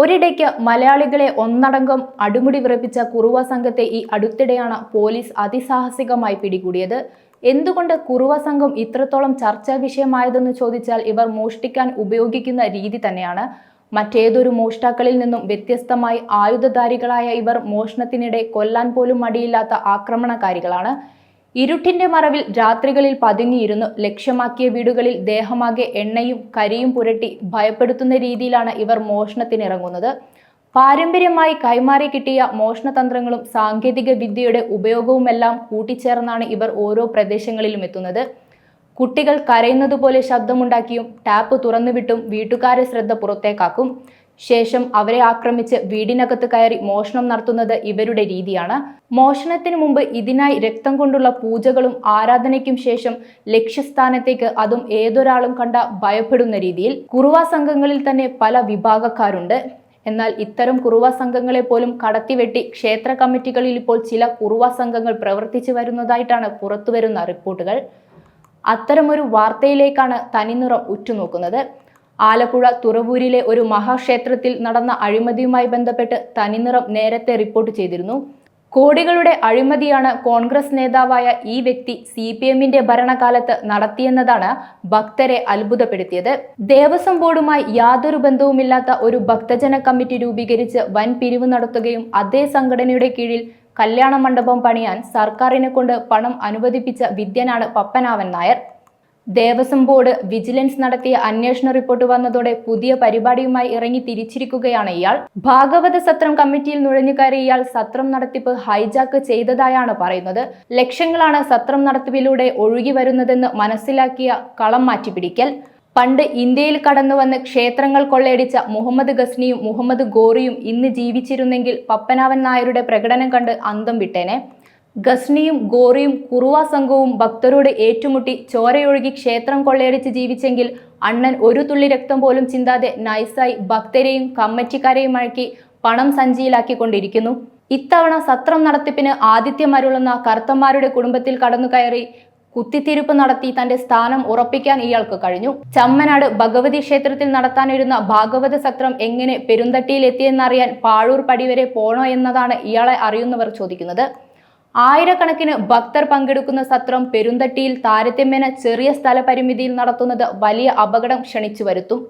ഒരിടയ്ക്ക് മലയാളികളെ ഒന്നടങ്കം അടിമുടി വിറപ്പിച്ച കുറുവ സംഘത്തെ ഈ അടുത്തിടെയാണ് പോലീസ് അതിസാഹസികമായി പിടികൂടിയത്. എന്തുകൊണ്ട് കുറുവ സംഘം ഇത്രത്തോളം ചർച്ചാ വിഷയമായതെന്ന് ചോദിച്ചാൽ ഇവർ മോഷ്ടിക്കാൻ ഉപയോഗിക്കുന്ന രീതി തന്നെയാണ്. മറ്റേതൊരു മോഷ്ടാക്കളിൽ നിന്നും വ്യത്യസ്തമായി ആയുധധാരികളായ ഇവർ മോഷണത്തിനിടെ കൊല്ലാൻ പോലും മടിയില്ലാത്ത ആക്രമണകാരികളാണ്. ഇരുട്ടിന്റെ മറവിൽ രാത്രികളിൽ പതുങ്ങിയിരുന്നു. ലക്ഷ്യമാക്കിയ വീടുകളിൽ ദേഹമാകെ എണ്ണയും കരിയും പുരട്ടി ഭയപ്പെടുത്തുന്ന രീതിയിലാണ് ഇവർ മോഷണത്തിനിറങ്ങുന്നത്. പാരമ്പര്യമായി കൈമാറി കിട്ടിയ മോഷണതന്ത്രങ്ങളും സാങ്കേതിക വിദ്യയുടെ ഉപയോഗവുമെല്ലാം കൂട്ടിച്ചേർന്നാണ് ഇവർ ഓരോ പ്രദേശങ്ങളിലും എത്തുന്നത്. കുട്ടികൾ കരയുന്നത് പോലെ ശബ്ദമുണ്ടാക്കിയും ടാപ്പ് തുറന്നുവിട്ടും വീട്ടുകാരെ ശ്രദ്ധ പുറത്തേക്കാക്കും. ശേഷം അവരെ ആക്രമിച്ച് വീടിനകത്ത് കയറി മോഷണം നടത്തുന്നത് ഇവരുടെ രീതിയാണ്. മോഷണത്തിന് മുമ്പ് ഇതിനായി രക്തം കൊണ്ടുള്ള പൂജകളും ആരാധനയ്ക്കും ശേഷം ലക്ഷ്യസ്ഥാനത്തേക്ക് അതും ഏതൊരാളും കണ്ട ഭയപ്പെടുന്ന രീതിയിൽ കുറുവ സംഘങ്ങളിൽ തന്നെ പല വിഭാഗക്കാരുണ്ട്. എന്നാൽ ഇത്തരം കുറുവ സംഘങ്ങളെ പോലും കടത്തിവെട്ടി ക്ഷേത്ര കമ്മിറ്റികളിൽ ഇപ്പോൾ ചില കുറുവ സംഘങ്ങൾ പ്രവർത്തിച്ചു വരുന്നതായിട്ടാണ് പുറത്തുവരുന്ന റിപ്പോർട്ടുകൾ. അത്തരമൊരു വാർത്തയിലേക്കാണ് തനിനിറം ഉറ്റുനോക്കുന്നത്. ആലപ്പുഴ തുറവൂരിലെ ഒരു മഹാക്ഷേത്രത്തിൽ നടന്ന അഴിമതിയുമായി ബന്ധപ്പെട്ട് തനിനിറം നേരത്തെ റിപ്പോർട്ട് ചെയ്തിരുന്നു. കോടികളുടെ അഴിമതിയാണ് കോൺഗ്രസ് നേതാവായ ഈ വ്യക്തി സി പി എമ്മിന്റെ ഭരണകാലത്ത് നടത്തിയെന്നതാണ് ഭക്തരെ അത്ഭുതപ്പെടുത്തിയത്. ദേവസ്വം ബോർഡുമായി യാതൊരു ബന്ധവുമില്ലാത്ത ഒരു ഭക്തജന കമ്മിറ്റി രൂപീകരിച്ച് വൻ പിരിവ് നടത്തുകയും അതേ സംഘടനയുടെ കീഴിൽ കല്യാണ മണ്ഡപം പണിയാൻ സർക്കാരിനെ കൊണ്ട് പണം അനുവദിപ്പിച്ച വിദ്യനാണ് പപ്പനാവൻ നായർ. ദേവസ്വം ബോർഡ് വിജിലൻസ് നടത്തിയ അന്വേഷണ റിപ്പോർട്ട് വന്നതോടെ പുതിയ പരിപാടിയുമായി ഇറങ്ങി തിരിച്ചിരിക്കുകയാണ് ഇയാൾ. ഭാഗവത സത്രം കമ്മിറ്റിയിൽ നുഴഞ്ഞു കയറിയ ഇയാൾ സത്രം നടത്തിപ്പ് ഹൈജാക്ക് ചെയ്തതായാണ് പറയുന്നത്. ലക്ഷങ്ങളാണ് സത്രം നടത്തിപ്പിലൂടെ ഒഴുകി വരുന്നതെന്ന് മനസ്സിലാക്കിയ കളം മാറ്റിപ്പിടിക്കൽ. പണ്ട് ഇന്ത്യയിൽ കടന്നു വന്ന് ക്ഷേത്രങ്ങൾ കൊള്ളയടിച്ച മുഹമ്മദ് ഗസ്നിയും മുഹമ്മദ് ഗോറിയും ഇന്ന് ജീവിച്ചിരുന്നെങ്കിൽ പപ്പനാവൻ നായരുടെ പ്രകടനം കണ്ട് അന്തം വിട്ടേനെ. ഗസ്നിയും ഗോറിയും കുറുവ സംഘവും ഭക്തരോട് ഏറ്റുമുട്ടി ചോരയൊഴുകി ക്ഷേത്രം കൊള്ളയടിച്ച് ജീവിച്ചെങ്കിൽ അണ്ണൻ ഒരു തുള്ളി രക്തം പോലും ചിന്താതെ നൈസായി ഭക്തരെയും കമ്മറ്റിക്കാരെയും അഴക്കി പണം സഞ്ചിയിലാക്കിക്കൊണ്ടിരിക്കുന്നു. ഇത്തവണ സത്രം നടത്തിപ്പിന് ആദിത്യമരുളുന്ന കർത്തന്മാരുടെ കുടുംബത്തിൽ കടന്നു കയറി കുത്തിത്തിരിപ്പ് നടത്തി തന്റെ സ്ഥാനം ഉറപ്പിക്കാൻ ഇയാൾക്ക് കഴിഞ്ഞു. ചമ്മനാട് ഭഗവതി ക്ഷേത്രത്തിൽ നടത്താനിരുന്ന ഭാഗവത സത്രം എങ്ങനെ പെരുന്തട്ടിയിൽ എത്തിയെന്നറിയാൻ പാഴൂർ പടിവരെ പോണോ എന്നതാണ് ഇയാളെ അറിയുന്നവർ ചോദിക്കുന്നത്. ആയിരക്കണക്കിന് ഭക്തർ പങ്കെടുക്കുന്ന സത്രം പെരുന്തട്ടിയിൽ താരതമ്യേന ചെറിയ സ്ഥലപരിമിതിയിൽ നടത്തുന്നത് വലിയ അപകടം ക്ഷണിച്ചു വരുത്തും.